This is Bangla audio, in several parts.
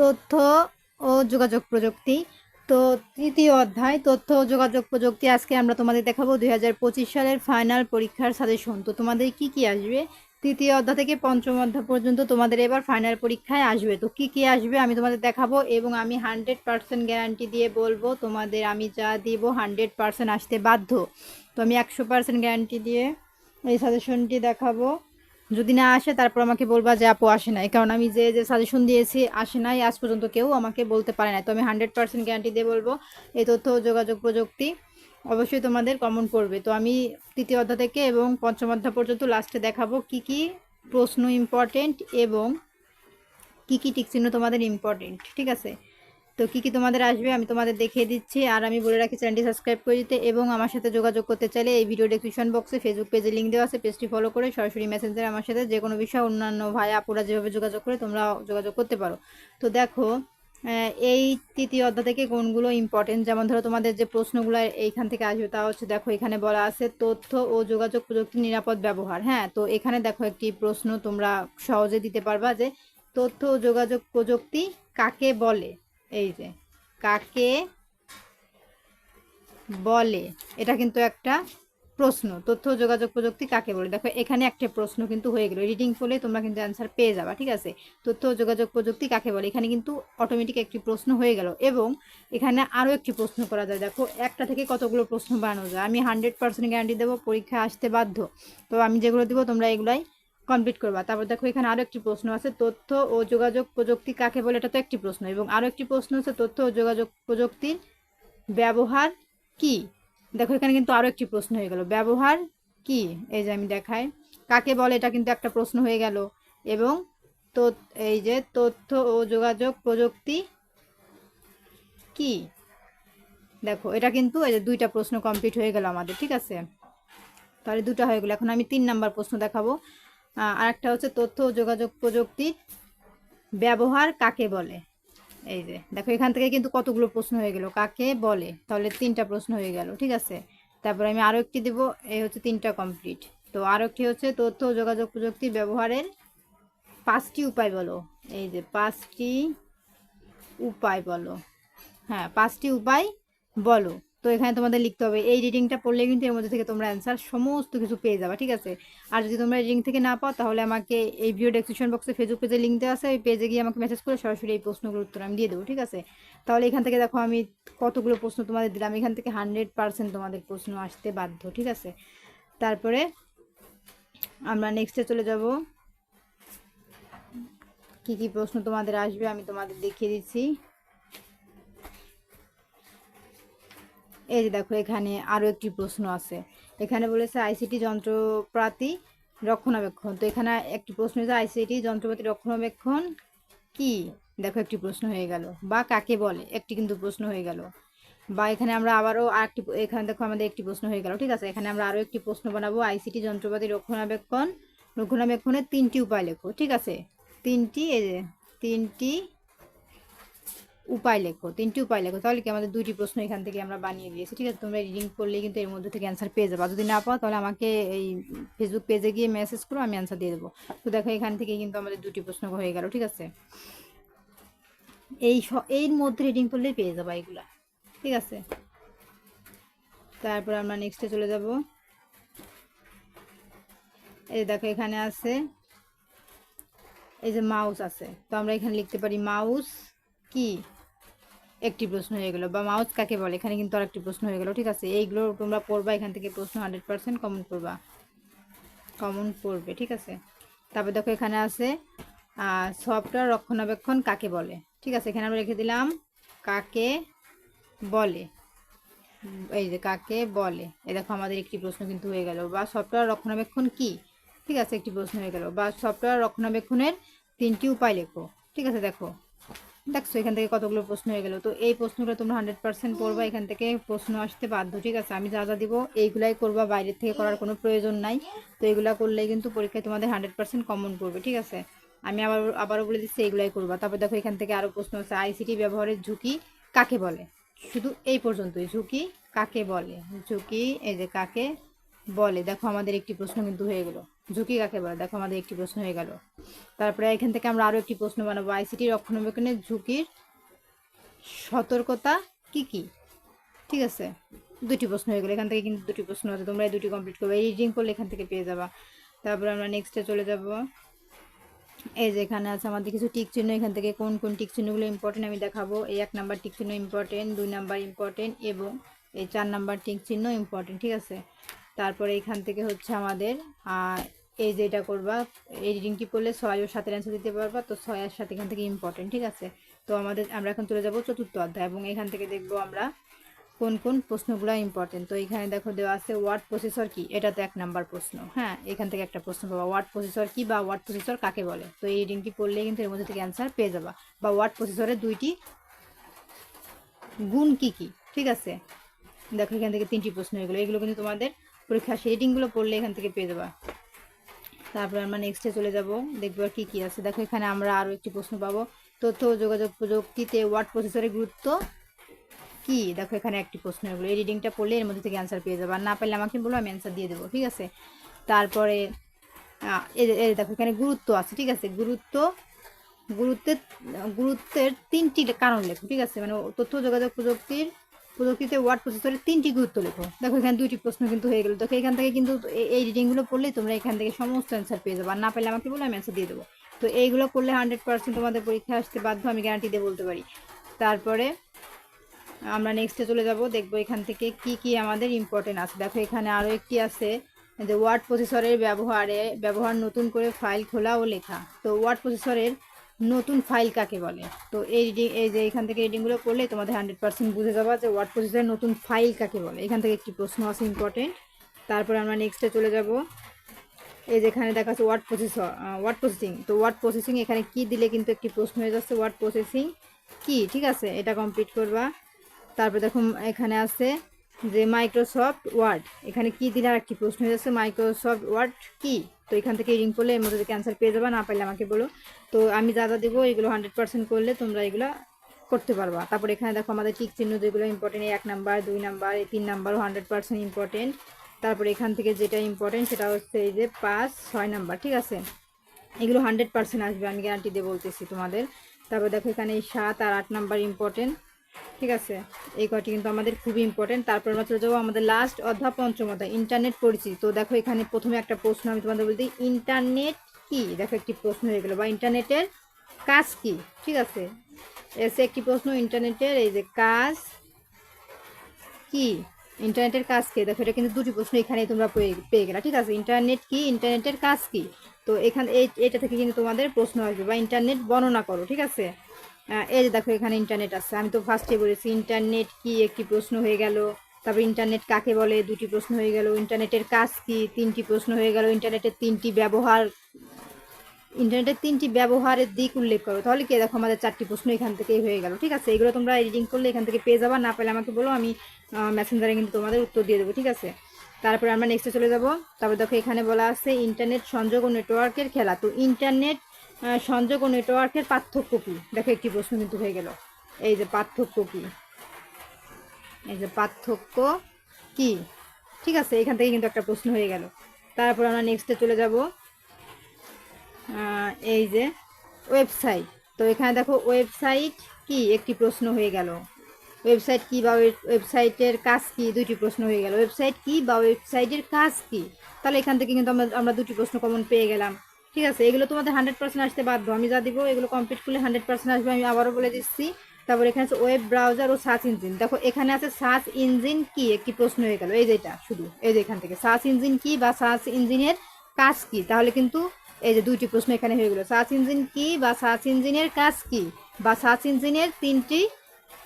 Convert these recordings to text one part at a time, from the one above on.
তথ্য ও যোগাযোগ প্রযুক্তি। তো তৃতীয় অধ্যায়, তথ্য ও যোগাযোগ প্রযুক্তি আজকে আমরা তোমাদের দেখাবো দুই হাজার পঁচিশ সালের ফাইনাল পরীক্ষার সাজেশন। তো তোমাদের কি কি আসবে? তৃতীয় অধ্যায় থেকে পঞ্চম অধ্যায় পর্যন্ত তোমাদের এবার ফাইনাল পরীক্ষায় আসবে। তো কি কি আসবে আমি তোমাদের দেখাবো এবং আমি হান্ড্রেড পার্সেন্ট গ্যারান্টি দিয়ে বলব, তোমাদের আমি যা দিব হান্ড্রেড পার্সেন্ট আসতে বাধ্য। তো আমি একশো পার্সেন্ট গ্যারান্টি দিয়ে এই সাজেশনটি দেখাবো। যদি না আসে, তারপর আমাকে বলবা যে, আপু, আসে নাই। কারণ আমি যে যে সাজেশন দিয়েছি, আসে নাই। আজ পর্যন্ত কেউ আমাকে বলতে পারে না তো আমি হান্ড্রেড পার্সেন্ট গ্যারান্টি দিয়ে বলব, এই তথ্য, যোগাযোগ প্রযুক্তি অবশ্যই তোমাদের কমন পড়বে তো আমি তৃতীয় অধ্যায় থেকে এবং পঞ্চম অধ্যায় পর্যন্ত লাস্টে দেখাবো কি কি প্রশ্ন ইম্পর্টেন্ট এবং কি কি টিকচিহ্ন তোমাদের ইম্পর্টেন্ট ঠিক আছে? তো কি কি তোমাদের আসবে আমি তোমাদের দেখিয়ে দিচ্ছি। আর আমি বলে রাখি, চ্যানেলটি সাবস্ক্রাইব করে দিতে এবং আমার সাথে যোগাযোগ করতে চাইলে এই ভিডিও ডেসক্রিপশন বক্সে ফেসবুক পেজে লিঙ্ক দেওয়া আছে। পেজটি ফলো করে সরাসরি মেসেঞ্জারে আমার সাথে যে কোনো বিষয়ে অন্যান্য ভাই, আপুরা যেভাবে যোগাযোগ করে তোমরা যোগাযোগ করতে পারো। তো দেখো এই তৃতীয় অধ্যায় থেকে কোনগুলো ইম্পর্টেন্ট যেমন ধরো তোমাদের যে প্রশ্নগুলো এইখান থেকে আসবে, তা হচ্ছে দেখো, এখানে বলা আছে তথ্য ও যোগাযোগ প্রযুক্তির নিরাপদ ব্যবহার। হ্যাঁ তো এখানে দেখো একটি প্রশ্ন তোমরা সহজে দিতে পারবা যে তথ্য ও যোগাযোগ প্রযুক্তি কাকে বলে? এই যে, কাকে বলে? এটা কিন্তু একটা প্রশ্ন, তথ্য, যোগাযোগ, প্রযুক্তি কাকে বলে? দেখো, এখানে একটা প্রশ্ন কিন্তু হয়ে গেল। রিডিং করলে তোমরা কিন্তু অ্যান্সার পেয়ে যাবা, ঠিক আছে? তথ্য, যোগাযোগ, প্রযুক্তি কাকে বলে? এখানে কিন্তু অটোমেটিক একটি প্রশ্ন হয়ে গেল এবং এখানে আরও একটি প্রশ্ন করা যায়। দেখো, একটা থেকে কতগুলো প্রশ্ন বানানো যায়? আমি হান্ড্রেড পার্সেন্ট গ্যারান্টি দেবো, পরীক্ষা আসতে বাধ্য। তো আমি যেগুলো দেবো, তোমরা এগুলাই কমপ্লিট করবা। তারপর দেখো, এখানে আরও একটি প্রশ্ন আছে, তথ্য ও যোগাযোগ প্রযুক্তি কাকে বলে? এটা তো একটি প্রশ্ন। এবং আরও একটি প্রশ্ন আছে, তথ্য ও যোগাযোগ প্রযুক্তির ব্যবহার কি? দেখো, এখানে কিন্তু আরও একটি প্রশ্ন হয়ে গেল, ব্যবহার কি? এই যে আমি দেখাই, কাকে বলে? এটা কিন্তু একটা প্রশ্ন হয়ে গেল। এবং তো এই যে তথ্য ও যোগাযোগ প্রযুক্তি কি? দেখো, এটা কিন্তু এই যে দুইটা প্রশ্ন কমপ্লিট হয়ে গেল আমাদের, ঠিক আছে? তাহলে দুটো হয়ে গেলো। এখন আমি তিন নাম্বার প্রশ্ন দেখাবো। আর একটা হচ্ছে তথ্য ও যোগাযোগ প্রযুক্তি, ব্যবহার কাকে বলে? এই যে, দেখো, এখান থেকে কিন্তু কতগুলো প্রশ্ন হয়ে গেল। কাকে বলে? তাহলে তিনটা প্রশ্ন হয়ে গেল, ঠিক আছে? তারপরে আমি আরও একটি দেবো, এই হচ্ছে তিনটা কমপ্লিট তো আরও একটি হচ্ছে তথ্য ও যোগাযোগ প্রযুক্তি, ব্যবহারের পাঁচটি উপায় বলো। এই যে, পাঁচটি উপায় বলো। হ্যাঁ পাঁচটি উপায় বলো। তো এখানে তোমাদের লিখতে হবে, এই রিডিংটা পড়লে কিন্তু এর মধ্যে থেকে তোমরা অ্যান্সার সমস্ত কিছু পেয়ে যাবে, ঠিক আছে? আর যদি তোমরা রিডিং থেকে না পাও, তাহলে আমাকে এই ভিডিও ডেসক্রিপশন বক্সে ফেসবুক পেজে লিঙ্ক দেওয়া আছে, ওই পেজে গিয়ে আমাকে মেসেজ করে সরাসরি এই প্রশ্নগুলোর উত্তর আমি দিয়ে দেবো, ঠিক আছে? তাহলে এখান থেকে দেখো আমি কতগুলো প্রশ্ন তোমাদের দিলাম, এখান থেকে হান্ড্রেড পার্সেন্ট তোমাদের প্রশ্ন আসতে বাধ্য, ঠিক আছে? তারপরে আমরা নেক্সটে চলে যাব। কি কি প্রশ্ন তোমাদের আসবে আমি তোমাদের দেখিয়ে দিচ্ছি। এই যে দেখো, এখানে আরও একটি প্রশ্ন আছে। এখানে বলেছে আইসিটি যন্ত্রপাতি রক্ষণাবেক্ষণ। তো এখানে একটি প্রশ্ন হয়েছে আইসিটি যন্ত্রপাতি রক্ষণাবেক্ষণ কি? দেখো, একটি প্রশ্ন হয়ে গেল। বা কাকে বলে? একটি কিন্তু প্রশ্ন হয়ে গেল। বা এখানে আমরা আবারও আরেকটি এখানে দেখো, আমাদের একটি প্রশ্ন হয়ে গেল, ঠিক আছে? এখানে আমরা আরও একটি প্রশ্ন বানাবো। আইসিটি যন্ত্রপাতি রক্ষণাবেক্ষণ রক্ষণাবেক্ষণের তিনটি উপায় লেখো, ঠিক আছে? তিনটি তিনটি উপায় লেখো, তিনটি উপায় লেখো, তাহলে কি আমাদের দুইটি প্রশ্ন এখান থেকে আমরা বানিয়ে দিয়েছি, ঠিক আছে? তোমরা রিডিং করলে কিন্তু এর মধ্যে থেকে অ্যান্সার পেয়ে যাবে। যদি না পাও, তাহলে আমাকে এই ফেসবুক পেজে গিয়ে মেসেজ করো, আমি অ্যান্সার দিয়ে দেবো। তো দেখো, এখান থেকে কিন্তু আমাদের দুটি প্রশ্ন হয়ে গেল, ঠিক আছে? এই এর মধ্যে রিডিং করলেই পেয়ে যাব এগুলা, ঠিক আছে? তারপর আমরা নেক্সটে চলে যাব। এই দেখো, এখানে আছে, এই যে মাউস আছে, তো আমরা এখানে লিখতে পারি মাউস কি? একটি প্রশ্ন হয়ে গেলো, বা মাউস কাকে বলে? এখানে কিন্তু আর একটি প্রশ্ন হয়ে গেলো, ঠিক আছে? এইগুলো তোমরা পড়বা, এখান থেকে প্রশ্ন হান্ড্রেড পার্সেন্ট কমন করবা। কমন পড়বে, ঠিক আছে? তারপর দেখো এখানে আছে সফটওয়্যার রক্ষণাবেক্ষণ কাকে বলে? ঠিক আছে, এখানে আমরা রেখে দিলাম, কাকে বলে? এই যে কাকে বলে? এই দেখো আমাদের একটি প্রশ্ন কিন্তু হয়ে গেল, বা সফটওয়্যার রক্ষণাবেক্ষণ কি? ঠিক আছে, একটি প্রশ্ন হয়ে গেল, বা সফটওয়্যার রক্ষণাবেক্ষণের তিনটি উপায় লেখো, ঠিক আছে, দেখো। দেখছ এখান থেকে কতগুলো প্রশ্ন হয়ে গেল। তো এই প্রশ্নগুলো তোমরা হান্ড্রেড পার্সেন্ট পড়বা, এখান থেকে প্রশ্ন আসতে বাধ্য, ঠিক আছে? আমি যা যা দিব এইগুলাই করবা, বাইরের থেকে করার কোনো প্রয়োজন নাই। তো এগুলা করলেই কিন্তু পরীক্ষায় তোমাদের হান্ড্রেড পার্সেন্ট কমন পড়বে, ঠিক আছে? আমি আবার, আবারও বলে দিচ্ছি, এইগুলাই করবা। তারপর দেখো, এখান থেকে আরও প্রশ্ন আছে আইসিটি ব্যবহারের ঝুঁকি কাকে বলে? শুধু এই পর্যন্তই, ঝুঁকি কাকে বলে? ঝুঁকি, এই যে কাকে বলে, দেখো, আমাদের একটি প্রশ্ন কিন্তু হয়ে গেলো। ঝুঁকি কাকে বলে? দেখো, আমাদের একটি প্রশ্ন হয়ে গেল। তারপরে এখান থেকে আমরা আরও একটি প্রশ্ন বানাবো। আইসিটি রক্ষণাবেক্ষণের ঝুঁকির সতর্কতা কি কি? ঠিক আছে? দুটি প্রশ্ন হয়ে গেলো। এখান থেকে কিন্তু দুটি প্রশ্ন আছে। তোমরা এই দুটি কমপ্লিট করবে। রিডিং করলে এখান থেকে পেয়ে যাবা। তারপরে আমরা নেক্সটে চলে যাব। এই যে এখানে আছে আমাদের কিছু টিক চিহ্ন। এখান থেকে কোন কোন টিক চিহ্নগুলো ইম্পর্টেন্ট আমি দেখাবো। এই এক নাম্বার টিক চিহ্ন ইম্পর্টেন্ট দুই নাম্বার ইম্পর্টেন্ট এবং এই চার নাম্বার টিক চিহ্ন ইম্পর্টেন্ট ঠিক আছে? তারপরে এখান থেকে হচ্ছে আমাদের এই যেটা করবা এই রিডিংটি করলে ছয় ও সাতের অ্যান্সার দিতে পারবা, তো ছয় আর সাত এখান থেকে ইম্পর্টেন্ট ঠিক আছে? তো আমাদের, আমরা এখন চলে যাব চতুর্থ অধ্যায়, এবং এখান থেকে দেখব আমরা কোন কোন প্রশ্নগুলো ইম্পর্টেন্ট তো এখানে দেখো দেওয়া আছে ওয়ার্ড প্রসেসর কি? এটা তো এক নাম্বার প্রশ্ন হ্যাঁ? এখান থেকে একটা প্রশ্ন পাবা ওয়ার্ড প্রসেসর কি বা ওয়ার্ড প্রসেসর কাকে বলে? তো এই রিডিংটি পড়লে কিন্তু এর মধ্যে থেকে অ্যান্সার পেয়ে যাবা, বা ওয়ার্ড প্রসেসরের দুইটি গুণ কি কি, ঠিক আছে? দেখো এখান থেকে তিনটি প্রশ্ন এগুলো এগুলো কিন্তু তোমাদের পরীক্ষা রিডিংগুলো পড়লে এখান থেকে পেয়ে যাবা। তারপর আমরা নেক্সটে চলে যাব, দেখব আর কী কী আছে। দেখো, এখানে আমরা আরও একটি প্রশ্ন পাবো। তথ্য যোগাযোগ প্রযুক্তিতে ওয়ার্ড প্রসেসরের গুরুত্ব কি? দেখো, এখানে একটি প্রশ্ন এগুলো এই রিডিংটা পড়লে এর মধ্যে থেকে অ্যান্সার পেয়ে যাবে। আর না পারলে আমাকে বলো, আমি অ্যান্সার দিয়ে দেবো, ঠিক আছে? তারপরে এই দেখো, এখানে গুরুত্ব আছে, ঠিক আছে? গুরুত্ব, গুরুত্বের গুরুত্বের তিনটি কারণ লেখো, ঠিক আছে? মানে তথ্য যোগাযোগ প্রযুক্তির প্রযুক্তিতে ওয়ার্ড প্রসেসরের তিনটি গুরুত্ব লেখো। দেখো এখানে দুইটি প্রশ্ন কিন্তু হয়ে গেল। দেখো এখান থেকে কিন্তু এই রিডিংগুলো পড়লেই তোমরা এখান থেকে সমস্ত অ্যান্সার পেয়ে যাবে। আর না পেলে আমাকে বলে আমি অ্যান্সার দিয়ে দেবো। তো এইগুলো করলে হান্ড্রেড পার্সেন্ট তোমাদের পরীক্ষা আসতে বাধ্য, আমি গ্যারান্টি দিয়ে বলতে পারি। তারপরে আমরা নেক্সটে চলে যাব। দেখব এখান থেকে কি কি আমাদের ইম্পর্টেন্ট আছে। দেখো এখানে আরও একটি আছে, যে ওয়ার্ড প্রসেসরের ব্যবহারে, ব্যবহার নতুন করে ফাইল খোলা ও লেখা। তো ওয়ার্ড প্রসেসরের নতুন ফাইল কাকে বলে? তো এই রিডিং এই যে এখান থেকে রিডিংগুলো করলে তোমাদের হান্ড্রেড পার্সেন্ট বুঝে যাবা যে ওয়ার্ড প্রসেসরের নতুন ফাইল কাকে বলে। এখান থেকে একটি প্রশ্ন আছে ইম্পর্টেন্ট তারপরে আমরা নেক্সটে চলে যাব। এই যেখানে দেখা যাচ্ছে ওয়ার্ড প্রসেসর ওয়ার্ড প্রসেসিং তো ওয়ার্ড প্রসেসিং এখানে কি দিলে কিন্তু একটি প্রশ্ন হয়ে যাচ্ছে? ওয়ার্ড প্রসেসিং কি? ঠিক আছে, এটা কমপ্লিট করবা। তারপর দেখো, এখানে আছে যে মাইক্রোসফট ওয়ার্ড এখানে কি দিলে আর একটি প্রশ্ন হয়ে যাচ্ছে মাইক্রোসফট ওয়ার্ড কি? তো এখান থেকে রিং করলে এর মধ্যে থেকে অ্যান্সার পেয়ে যাবে, না পারলে আমাকে বলো। তো আমি যা যা দেবো এগুলো হান্ড্রেড পার্সেন্ট করলে তোমরা এগুলো করতে পারবা। তারপর এখানে দেখো আমাদের টিক চিহ্ন যেগুলো ইম্পর্টেন্ট এক নাম্বার দুই নাম্বার এই তিন নাম্বারও হান্ড্রেড পার্সেন্ট ইম্পর্টেন্ট তারপর এখান থেকে যেটা ইম্পর্টেন্ট সেটা হচ্ছে এই যে পাঁচ, ছয় নাম্বার ঠিক আছে? এগুলো হান্ড্রেড পার্সেন্ট আসবে, আমি গ্যারান্টি দিয়ে বলতেছি তোমাদের। তারপর দেখো এখানে এই সাত আর আট নাম্বার ইম্পর্টেন্ট ঠিক আছে? এই কয়টি কিন্তু আমাদের খুবই ইম্পর্টেন্ট তারপর আমরা চলে যাব আমাদের লাস্ট অধ্যায় পঞ্চম অধ্যায় ইন্টারনেট পরিচিতি। তো দেখো এখানে প্রথমে একটা প্রশ্ন আমি তোমাদের বলতে ইন্টারনেট কি? দেখো একটি প্রশ্ন হয়ে গেলো, বা ইন্টারনেটের কাজ কি? ঠিক আছে? এসে একটি প্রশ্ন ইন্টারনেটের এই যে কাজ কি? ইন্টারনেটের কাজ কি? দেখো এটা কিন্তু দুটি প্রশ্ন এখানে তোমরা পেয়ে গেলা, ঠিক আছে? ইন্টারনেট কি? ইন্টারনেটের কাজ কি? তো এখানে এটা থেকে কিন্তু তোমাদের প্রশ্ন আসবে, বা ইন্টারনেট বর্ণনা করো, ঠিক আছে? এই যে দেখো এখানে ইন্টারনেট আছে। আমি তো ফার্স্টে বলেছি ইন্টারনেট কি একটি প্রশ্ন হয়ে গেল, তারপর ইন্টারনেট কাকে বলে, দুটি প্রশ্ন হয়ে গেল ইন্টারনেটের কাজ কি, তিনটি প্রশ্ন হয়ে গেল ইন্টারনেটের তিনটি ব্যবহার ইন্টারনেটের তিনটি ব্যবহারের দিক উল্লেখ করো। তাহলে কি দেখো আমাদের চারটি প্রশ্ন এখান থেকেই হয়ে গেল, ঠিক আছে? এগুলো তোমরা এডিটিং করলে এখান থেকে পেয়ে যাবা, না পেলে আমাকে বলো, আমি মেসেঞ্জারে কিন্তু তোমাদের উত্তর দিয়ে দেবো, ঠিক আছে? তারপরে আমরা নেক্সটে চলে যাব। তারপর দেখো এখানে বলা আছে ইন্টারনেট সংযোগ ও নেটওয়ার্কের খেলা। তো ইন্টারনেট সংযোগ ও নেটওয়ার্কের পার্থক্য কী দেখো, একটি প্রশ্ন কিন্তু হয়ে গেল। এই যে পার্থক্য কী? এই যে পার্থক্য কি? ঠিক আছে, এখান থেকে কিন্তু একটা প্রশ্ন হয়ে গেল। তারপর আমরা নেক্সটে চলে যাব। এই যে ওয়েবসাইট তো এখানে দেখো ওয়েবসাইট কি? একটি প্রশ্ন হয়ে গেল। ওয়েবসাইট কি বা ওয়েব- ওয়েবসাইটের কাজ কি? দুটি প্রশ্ন হয়ে গেল। ওয়েবসাইট কি বা ওয়েবসাইটের কাজ কি? তাহলে এখান থেকে কিন্তু আমরা আমরা দুটি প্রশ্ন কমন পেয়ে গেলাম। ঠিক আছে, এগুলো তোমাদের হান্ড্রেড পার্সেন্ট আসতে বাধ্য। আমি যা দিব, এগুলো কমপ্লিট করলে হান্ড্রেড পার্সেন্ট আসবে, আমি আবারও বলে দিচ্ছি। তারপর এখানে আছে ওয়েব ব্রাউজার ও সার্চ ইঞ্জিন দেখো, এখানে আছে সার্চ ইঞ্জিন কি? একটি প্রশ্ন হয়ে গেল। এই যেটা শুধু, এই যে এখান থেকে। সার্চ ইঞ্জিন কি বা সার্চ ইঞ্জিনের কাজ কি? তাহলে কিন্তু এই যে দুইটি প্রশ্ন এখানে হয়ে গেল। সার্চ ইঞ্জিন কি বা সার্চ ইঞ্জিনের কাজ কি? বা সার্চ ইঞ্জিনের তিনটি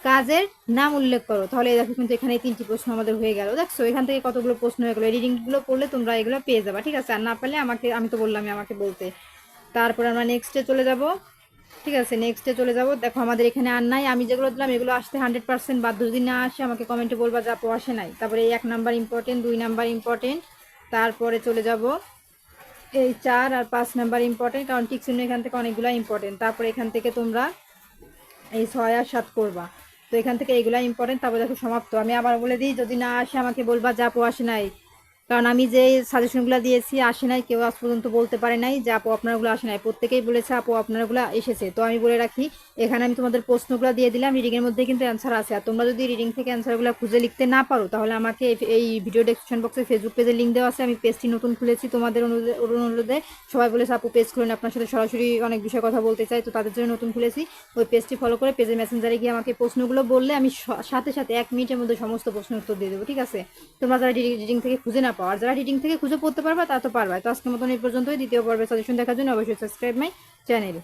কাজের নাম উল্লেখ করো। তাহলে দেখো কিন্তু এখানে তিনটি প্রশ্ন আমাদের হয়ে গেল। দেখছ, এখান থেকে কতগুলো প্রশ্ন হয়ে গেলো? রিডিংগুলো পড়লে তোমরা এগুলো পেয়ে যাবা, ঠিক আছে? আর না পেলে আমাকে, আমি তো বললামই আমাকে বলতে। তারপর আমরা নেক্সটে চলে যাব। ঠিক আছে নেক্সটে চলে যাব। দেখো, আমাদের এখানে আর নাই। আমি যেগুলো দিলাম, এগুলো আসতে হান্ড্রেড পার্সেন্ট বাধ্য। যদি না আসে, আমাকে কমেন্টে বলবা যা আসে নাই। তারপরে এই এক নাম্বার ইম্পর্টেন্ট দুই নাম্বার ইম্পর্টেন্ট তারপরে চলে যাব। এই চার আর পাঁচ নাম্বার ইম্পর্টেন্ট কারণ টিক চিহ্ন এখান থেকে অনেকগুলো ইম্পর্টেন্ট তারপরে এখান থেকে তোমরা এই ছয় আর সাত করবা। তো এখান থেকে এইগুলা ইম্পর্টেন্ট তারপর দেখো সমাপ্ত। আমি আবার বলে দিই, যদি না আসে আমাকে বলবা যা আসে নাই। কারণ আমি যে সাজেশনগুলো দিয়েছি, আসে নাই, কেউ আজ পর্যন্ত বলতে পারে নাই যে, আপু, আপনারগুলো আসে নাই। প্রত্যেকেই বলেছে, আপু, আপনারগুলো এসেছে। তো আমি বলে রাখি, এখানে আমি তোমাদের প্রশ্নগুলো দিয়ে দিলাম রিডিংয়ের মধ্যে কিন্তু অ্যান্সার আছে। আর তোমরা যদি রিডিং থেকে অ্যান্সারগুলো খুঁজে লিখতে না পারো, তাহলে আমাকে এই- ভিডিও ডেসক্রিপশন বক্সে ফেসবুক পেজে লিঙ্ক দেওয়া আছে। আমি পেজটি নতুন খুলেছি, তোমাদের অনুরোধে সবাই বলেছে, আপু পেজ খুলেন, আপনার সাথে সরাসরি অনেক বিষয়ে কথা বলতে চাই। তো তাদের জন্য নতুন খুলেছি, ওই পেজটি ফলো করে পেজের মেসেঞ্জারে গিয়ে আমাকে প্রশ্নগুলো বললে আমি সাথে সাথে এক মিনিটের মধ্যে সমস্ত প্রশ্নের উত্তর দিয়ে দেবো, ঠিক আছে? তোমরা যারা রিডিং থেকে খুঁজে না পাও আর যারা রিডিং থেকে খুঁজে পড়তে পারবা, তা তো পারবা। তো আজকের মতন এই পর্যন্তই। দ্বিতীয় পর্বে সাজেশন দেখার জন্য অবশ্যই সাবস্ক্রাইব মাই চ্যানেল